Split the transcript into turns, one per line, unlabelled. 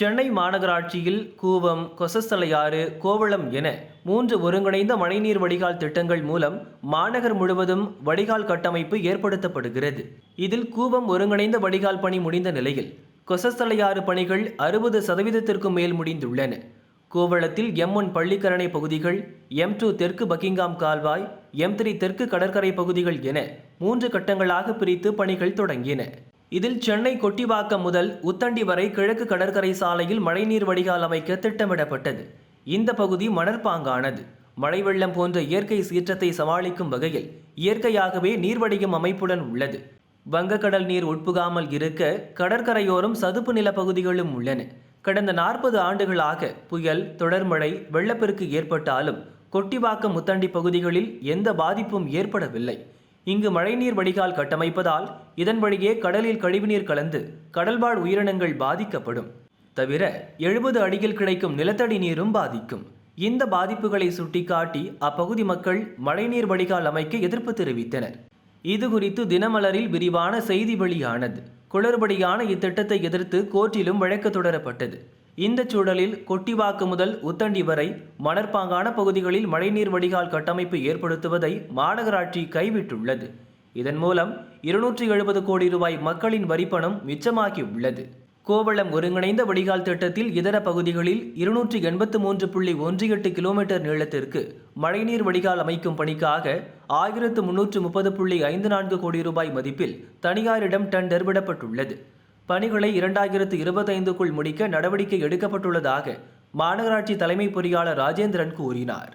சென்னை மாநகராட்சியில் கூவம் கொசஸ்தலையாறு கோவளம் என மூன்று ஒருங்கிணைந்த மழைநீர் வடிகால் திட்டங்கள் மூலம் மாநகர் முழுவதும் வடிகால் கட்டமைப்பு ஏற்படுத்தப்படுகிறது. இதில் கூவம் ஒருங்கிணைந்த வடிகால் பணி முடிந்த நிலையில் கொசஸ்தலையாறு பணிகள் அறுபது சதவீதத்திற்கும் மேல் முடிந்துள்ளன. கோவளத்தில் எம் ஒன் பள்ளிக்கரணை பகுதிகள் எம் டூ தெற்கு பக்கிங்காம் கால்வாய் எம் த்ரீ தெற்கு கடற்கரை பகுதிகள் என மூன்று கட்டங்களாக பிரித்து பணிகள் தொடங்கின. இதில் சென்னை கொட்டிவாக்கம் முதல் உத்தண்டி வரை கிழக்கு கடற்கரை சாலையில் மழைநீர் வடிகால் அமைக்க திட்டமிடப்பட்டது. இந்த பகுதி மணற்பாங்கானது. மழை வெள்ளம் போன்ற இயற்கை சீற்றத்தை சமாளிக்கும் வகையில் இயற்கையாகவே நீர்வடியும் அமைப்புடன் உள்ளது. வங்கக்கடல் நீர் உட்புகாமல் இருக்க கடற்கரையோரம் சதுப்பு நில பகுதிகளும் உள்ளன. கடந்த நாற்பது ஆண்டுகளாக புயல் தொடர்மழை வெள்ளப்பெருக்கு ஏற்பட்டாலும் கொட்டிவாக்கம் முத்தண்டி பகுதிகளில் எந்த பாதிப்பும் ஏற்படவில்லை. இங்கு மழைநீர் வடிகால் கட்டமைப்பதால் இதன் வழியே கடலில் கழிவுநீர் கலந்து கடல்வாழ் உயிரினங்கள் பாதிக்கப்படும். தவிர எழுபது அடியில் கிடைக்கும் நிலத்தடி நீரும் பாதிக்கும். இந்த பாதிப்புகளை சுட்டிக்காட்டி அப்பகுதி மக்கள் மழைநீர் வடிகால் அமைக்க எதிர்ப்பு தெரிவித்தனர். இது குறித்து தினமலரில் விரிவான செய்தி வெளியானது. குளறுபடியான இத்திட்டத்தை எதிர்த்து கோர்ட்டிலும் வழக்கு தொடரப்பட்டது. இந்த சூழலில் கொட்டிவாக்கு முதல் உத்தண்டி வரை மணற்பாங்கான பகுதிகளில் மழைநீர் வடிகால் கட்டமைப்பு ஏற்படுத்துவதை மாநகராட்சி கைவிட்டுள்ளது. இதன் மூலம் இருநூற்றி எழுபது கோடி ரூபாய் மக்களின் வரிப்பணம் மிச்சமாகி உள்ளது. கோவளம் ஒருங்கிணைந்த வடிகால் திட்டத்தில் இதர பகுதிகளில் இருநூற்றி எண்பத்து மூன்று புள்ளி ஒன்று எட்டு கிலோமீட்டர் நீளத்திற்கு மழைநீர் வடிகால் அமைக்கும் பணிக்காக ஆயிரத்து முன்னூற்று முப்பது புள்ளி ஐந்து நான்கு கோடி ரூபாய் மதிப்பில் தனியாரிடம் டெண்டர் விடப்பட்டுள்ளது. பணிகளை இரண்டாயிரத்து இருபத்தைந்துக்குள் முடிக்க நடவடிக்கை எடுக்கப்பட்டுள்ளதாக மாநகராட்சி தலைமை பொறியாளர் ராஜேந்திரன் கூறினார்.